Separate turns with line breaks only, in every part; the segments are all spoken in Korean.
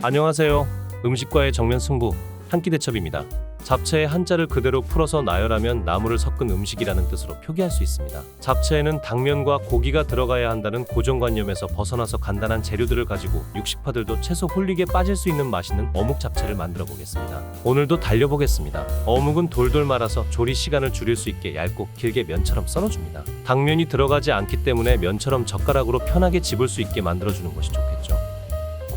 안녕하세요. 음식과의 정면 승부 한 끼 대첩입니다. 잡채의 한자를 그대로 풀어서 나열하면 나물을 섞은 음식이라는 뜻으로 표기할 수 있습니다. 잡채에는 당면과 고기가 들어가야 한다는 고정관념에서 벗어나서 간단한 재료들을 가지고 육식파들도 채소 홀릭에 빠질 수 있는 맛있는 어묵 잡채를 만들어 보겠습니다. 오늘도 달려보겠습니다. 어묵은 돌돌 말아서 조리 시간을 줄일 수 있게 얇고 길게 면처럼 썰어줍니다. 당면이 들어가지 않기 때문에 면처럼 젓가락으로 편하게 집을 수 있게 만들어주는 것이 좋겠죠.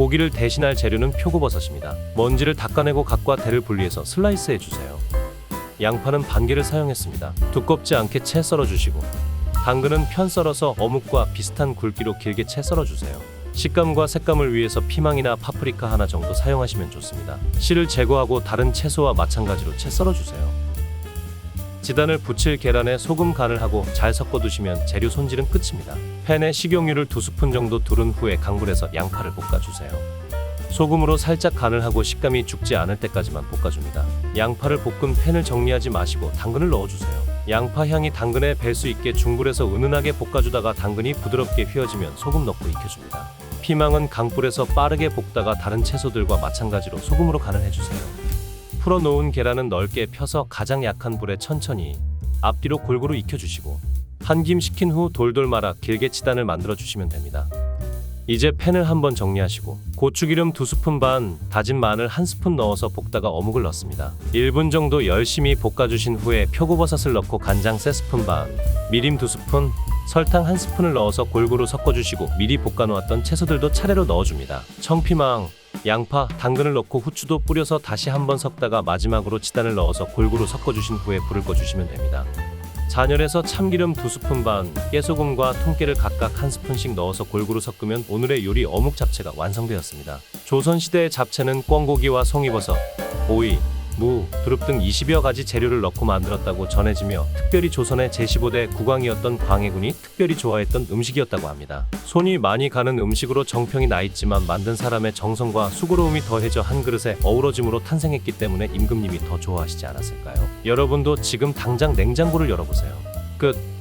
고기를 대신할 재료는 표고버섯입니다. 먼지를 닦아내고 각과 대를 분리해서 슬라이스 해 주세요. 양파는 반 개를 사용했습니다. 두껍지 않게 채 썰어 주시고 당근은 편 썰어서 어묵과 비슷한 굵기로 길게 채 썰어 주세요. 식감과 색감을 위해서 피망이나 파프리카 하나 정도 사용하시면 좋습니다. 씨를 제거하고 다른 채소와 마찬가지로 채 썰어 주세요. 지단을 붙일 계란에 소금 간을 하고 잘 섞어두시면 재료 손질은 끝입니다. 팬에 식용유를 두 스푼 정도 두른 후에 강불에서 양파를 볶아주세요. 소금으로 살짝 간을 하고 식감이 죽지 않을 때까지만 볶아줍니다. 양파를 볶은 팬을 정리하지 마시고 당근을 넣어주세요. 양파 향이 당근에 벨수 있게 중불에서 은은하게 볶아주다가 당근이 부드럽게 휘어지면 소금 넣고 익혀줍니다. 피망은 강불에서 빠르게 볶다가 다른 채소들과 마찬가지로 소금으로 간을 해주세요. 풀어놓은 계란은 넓게 펴서 가장 약한 불에 천천히 앞뒤로 골고루 익혀주시고 한김 식힌 후 돌돌 말아 길게 치단을 만들어 주시면 됩니다. 이제 팬을 한번 정리하시고 고추기름 두 스푼 반, 다진 마늘 한 스푼 넣어서 볶다가 어묵을 넣습니다. 1분 정도 열심히 볶아주신 후에 표고버섯을 넣고 간장 세 스푼 반, 미림 두 스푼, 설탕 한 스푼을 넣어서 골고루 섞어주시고 미리 볶아놓았던 채소들도 차례로 넣어줍니다. 청피망, 양파, 당근을 넣고 후추도 뿌려서 다시 한번 섞다가 마지막으로 치단을 넣어서 골고루 섞어주신 후에 불을 꺼주시면 됩니다. 잔열에서 참기름 두 스푼 반, 깨소금과 통깨를 각각 한 스푼씩 넣어서 골고루 섞으면 오늘의 요리 어묵 잡채가 완성되었습니다. 조선시대의 잡채는 꿩고기와 송이버섯, 오이, 무, 두릅 등 20여 가지 재료를 넣고 만들었다고 전해지며 특별히 조선의 제15대 국왕이었던 광해군이 특별히 좋아했던 음식이었다고 합니다. 손이 많이 가는 음식으로 정평이 나 있지만 만든 사람의 정성과 수고로움이 더해져 한 그릇에 어우러짐으로 탄생했기 때문에 임금님이 더 좋아하시지 않았을까요? 여러분도 지금 당장 냉장고를 열어보세요. 끝.